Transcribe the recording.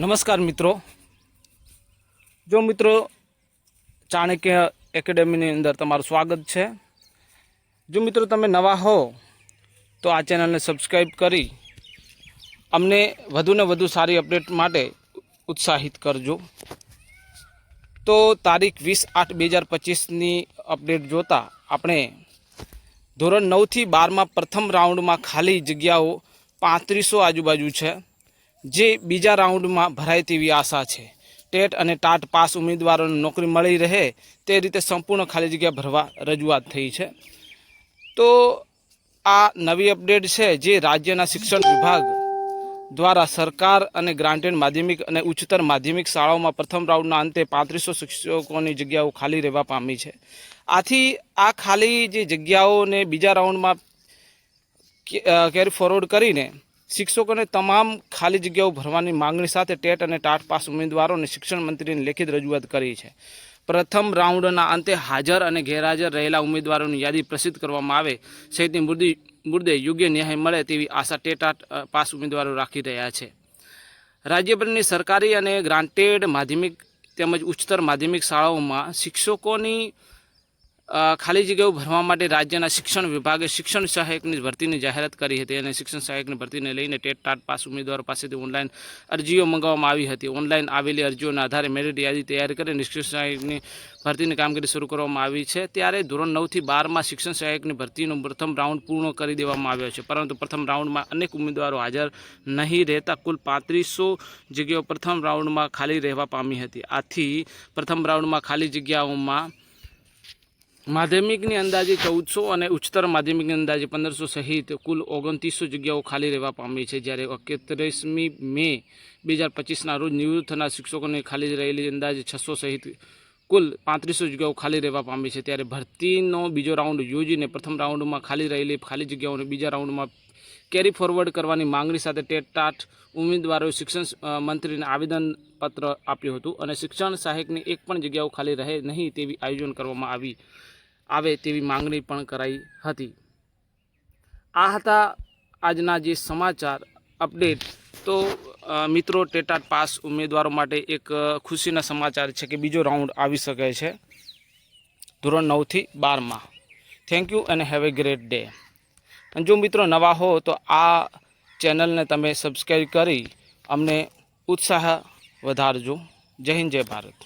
નમસ્કાર મિત્રો. જો મિત્રો ચાણક્ય એકેડેમીની અંદર તમારું સ્વાગત છે. જો મિત્રો તમે નવા હો, તો આ ચેનલને સબસ્ક્રાઈબ કરી અમને વધુને વધુ સારી અપડેટ માટે ઉત્સાહિત કરજો. તો તારીખ વીસ આઠ બે હજાર પચીસની અપડેટ જોતા આપણે ધોરણ નવથી બારમાં પ્રથમ રાઉન્ડમાં ખાલી જગ્યાઓ પાંત્રીસો આજુબાજુ છે. જે બીજા રાઉન્ડમાં ભરાય તેવી આશા છે. ટેટ અને ટાટ પાસ ઉમેદવારોને નોકરી મળી રહે તે રીતે સંપૂર્ણ ખાલી જગ્યા ભરવા રજૂઆત થઈ છે. તો આ નવી અપડેટ છે જે રાજ્યના શિક્ષણ વિભાગ દ્વારા સરકાર અને ગ્રાન્ટેડ માધ્યમિક અને ઉચ્ચતર માધ્યમિક શાળાઓમાં પ્રથમ રાઉન્ડના અંતે પાંત્રીસો શિક્ષકોની જગ્યાઓ ખાલી રહેવા પામી છે. આથી આ ખાલી જે જગ્યાઓને બીજા રાઉન્ડમાં કેરી ફોરવર્ડ કરીને શિક્ષકોને તમામ ખાલી જગ્યાઓ ભરવાની માંગણી સાથે ટેટ અને ટાટ પાસ ઉમેદવારોને શિક્ષણ મંત્રીને લેખિત રજૂઆત કરી છે. પ્રથમ રાઉન્ડના અંતે હાજર અને ગેરહાજર રહેલા ઉમેદવારોની યાદી પ્રસિદ્ધ કરવામાં આવે, સહિતની મુદ્દે મુદ્દે યોગ્ય ન્યાય મળે તેવી આશા ટેટ ટાટ પાસ ઉમેદવારો રાખી રહ્યા છે. રાજ્યભરની સરકારી અને ગ્રાન્ટેડ માધ્યમિક તેમજ ઉચ્ચતર માધ્યમિક શાળાઓમાં શિક્ષકોની ખાલી જગ્યાઓ ભરવા માટે રાજ્યના શિક્ષણ વિભાગે શિક્ષણ સહાયકની ભરતીની જાહેરાત કરી હતી અને શિક્ષણ સહાયકની ભરતીને લઈને ટેટ ટાટ પાસ ઉમેદવારો પાસેથી ઓનલાઈન અરજીઓ મંગાવવામાં આવી હતી. ઓનલાઈન આવેલી અરજીઓના આધારે મેરિટ યાદી તૈયાર કરીને શિક્ષણ સહાયકની ભરતીની કામગીરી શરૂ કરવામાં આવી છે. ત્યારે ધોરણ નવથી બારમાં શિક્ષણ સહાયકની ભરતીનો પ્રથમ રાઉન્ડ પૂર્ણ કરી દેવામાં આવ્યો છે. પરંતુ પ્રથમ રાઉન્ડમાં અનેક ઉમેદવારો હાજર નહીં રહેતા કુલ પાંત્રીસો જગ્યાઓ પ્રથમ રાઉન્ડમાં ખાલી રહેવા પામી હતી. આથી પ્રથમ રાઉન્ડમાં ખાલી જગ્યાઓમાં માધ્યમિકની અંદાજે ચૌદસો અને ઉચ્ચતર માધ્યમિકની અંદાજે પંદરસો સહિત કુલ ઓગણત્રીસો જગ્યાઓ ખાલી રહેવા પામી છે. જ્યારે એકત્રીસમી મે બે હજાર પચીસના રોજ નિવૃત્ત થનાર શિક્ષકોને ખાલી રહેલી અંદાજે છસો સહિત કુલ પાંત્રીસો જગ્યાઓ ખાલી રહેવા પામી છે. ત્યારે ભરતીનો બીજો રાઉન્ડ યોજીને પ્રથમ રાઉન્ડમાં ખાલી રહેલી ખાલી જગ્યાઓને બીજા રાઉન્ડમાં કેરી ફોરવર્ડ કરવાની માંગણી સાથે ટેટાટ ઉમેદવારોએ શિક્ષણ મંત્રીને આવેદનપત્ર આપ્યું હતું અને શિક્ષણ સહાયકની એક પણ જગ્યાઓ ખાલી રહે નહીં તેવી આયોજન કરવામાં આવી આવે તેવી માંગણી પણ કરાઈ હતી. આ હતા આજના જે સમાચાર અપડેટ. તો મિત્રો, ટેટાટ પાસ ઉમેદવારો માટે એક ખુશીના સમાચાર છે કે બીજો રાઉન્ડ આવી શકે છે. ધોરણ નવથી બારમાં. થેન્ક યુ અને હેવ એ ગ્રેટ ડે અને જો મિત્રો નવા હો તો આ ચેનલને તમે સબસ્ક્રાઈબ કરી અમને ઉત્સાહ વધારજો. જય હિન્દ, જય ભારત.